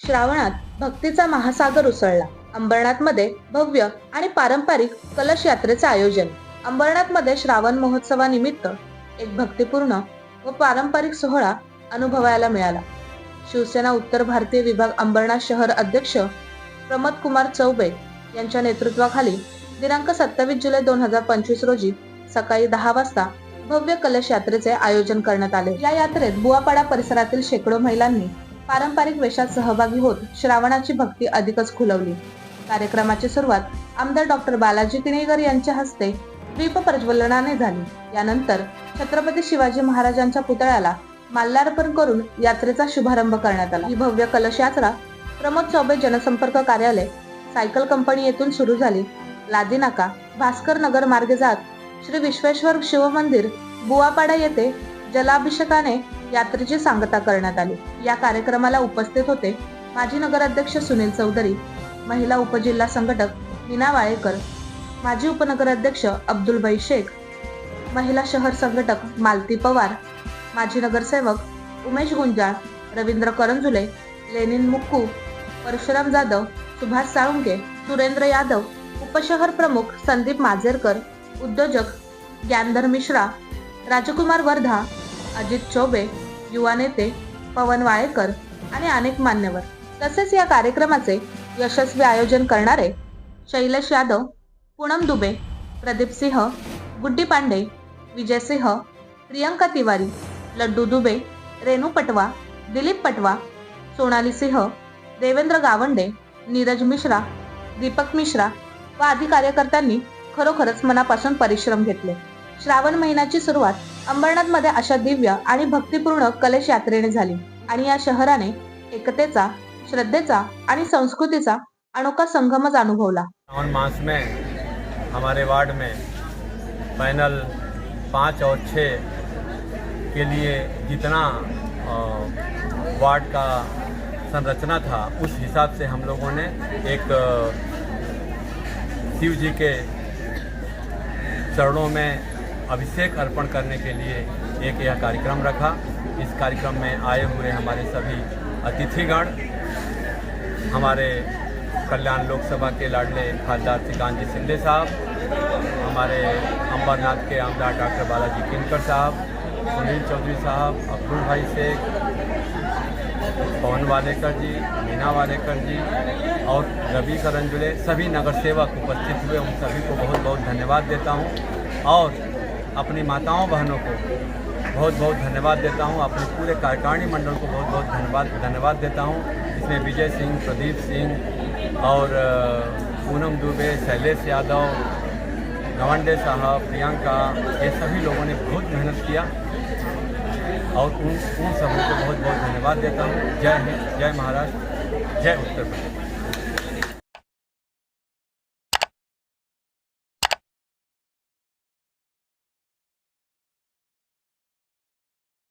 श्रावणात भक्तीचा महासागर उसळला. अंबरनाथमध्ये भव्य आणि पारंपरिक कलश यात्रेचे आयोजन. अंबरनाथमध्ये श्रावण महोत्सवानिमित्त एक भक्तिपूर्ण व पारंपरिक सोहळा अनुभवायला मिळाला. शिवसेना उत्तर भारतीय विभाग अंबरनाथ शहर अध्यक्ष प्रमोद कुमार चौबे यांच्या नेतृत्वाखाली दिनांक सत्तावीस जुलै दोन हजार पंचवीस रोजी सकाळी दहा वाजता भव्य कलश यात्रेचे आयोजन करण्यात आले. या यात्रेत बुवापाडा परिसरातील शेकडो महिलांनी पारंपरिक वेशात सहभागी होत श्रावणाची भक्ती अधिकच खुलवली. कार्यक्रमाची सुरुवात आमदार डॉक्टर बालाजी किणेकर यांच्या हस्ते दीप प्रज्वलनाने झाली. यानंतर छत्रपती शिवाजी महाराजांच्या पुतळ्याला माल्यार्पण करून यात्रेचा शुभारंभ करण्यात आला. ही भव्य कलश यात्रा प्रमोद चौबे जनसंपर्क कार्यालय सायकल कंपनी येथून सुरू झाली. लादी नाका भास्कर नगर मार्गे जात श्री विश्वेश्वर शिवमंदिर बुवापाडा येथे जलाभिषेकाने यात्रेची सांगता करण्यात आली. या कार्यक्रमाला उपस्थित होते माजी नगराध्यक्ष सुनील चौधरी महिला उपजिल्हा संघटक मीना वाळेकर माजी उपनगराध्यक्ष अब्दुलबाई शेख महिला शहर संघटक मालती पवार माजी नगरसेवक उमेश गुंजाळ रवींद्र करंजुले लेनिन मुक्कू परशुराम जाधव सुभाष साळुंके सुरेंद्र यादव उपशहर प्रमुख संदीप माजेरकर उद्योजक ज्ञानधर मिश्रा राजकुमार वर्धा अजित चौबे युवा नेते पवन वाळेकर आणि अनेक मान्यवर. तसेच या कार्यक्रमाचे यशस्वी आयोजन करणारे शैलेश यादव पूनम दुबे प्रदीप सिंह गुड्डी पांडे विजय सिंह प्रियंका तिवारी लड्डू दुबे रेणू पटवा दिलीप पटवा सोनाली सिंह देवेंद्र गावंडे नीरज मिश्रा दीपक मिश्रा व आदी कार्यकर्त्यांनी खरोखरच मनापासून परिश्रम घेतले. श्रावण महिन्याची सुरुवात अंबरनाथमध्ये अशा दिव्य आणि भक्तिपूर्ण कलेश यात्रेने झाली आणि या शहराने एकतेचा श्रद्धेचा आणि संस्कृतीचा अनोखा संगमच अनुभवला. श्रावण मास में हमारे वार्ड में पैनल पाँच और छः के लिए जितना वार्ड का संरचना था उस हिसाब से हम लोगों ने एक शिव जी के चरणों में अभिषेक अर्पण करने के लिए एक यह कार्यक्रम रखा। इस कार्यक्रम में आए हुए हमारे सभी अतिथिगण, हमारे कल्याण लोकसभा के लाडले खासदार श्रीकांत जी शिंदे साहब, हमारे अंबरनाथ के आमदार डॉक्टर बालाजी किनकर साहब, सुनील चौधरी साहब, अब्दुल भाई शेख पवन वालेकर जी, मीना वालेकर जी और रवि करंजुले सभी नगर सेवक उपस्थित हुए। उन सभी को बहुत बहुत धन्यवाद देता हूँ और अपनी माताओं बहनों को बहुत बहुत धन्यवाद देता हूँ। अपने पूरे कार्यकारिणी मंडल को बहुत बहुत धन्यवाद धन्यवाद देता हूँ। इसमें विजय सिंह, प्रदीप सिंह और पूनम दुबे, शैलेश यादव, गवंडे साहब, प्रियंका, ये सभी लोगों ने बहुत मेहनत किया और उन उन सभी को बहुत बहुत धन्यवाद देता हूँ। जय हिंद जय महाराष्ट्र जय उत्तर प्रदेश।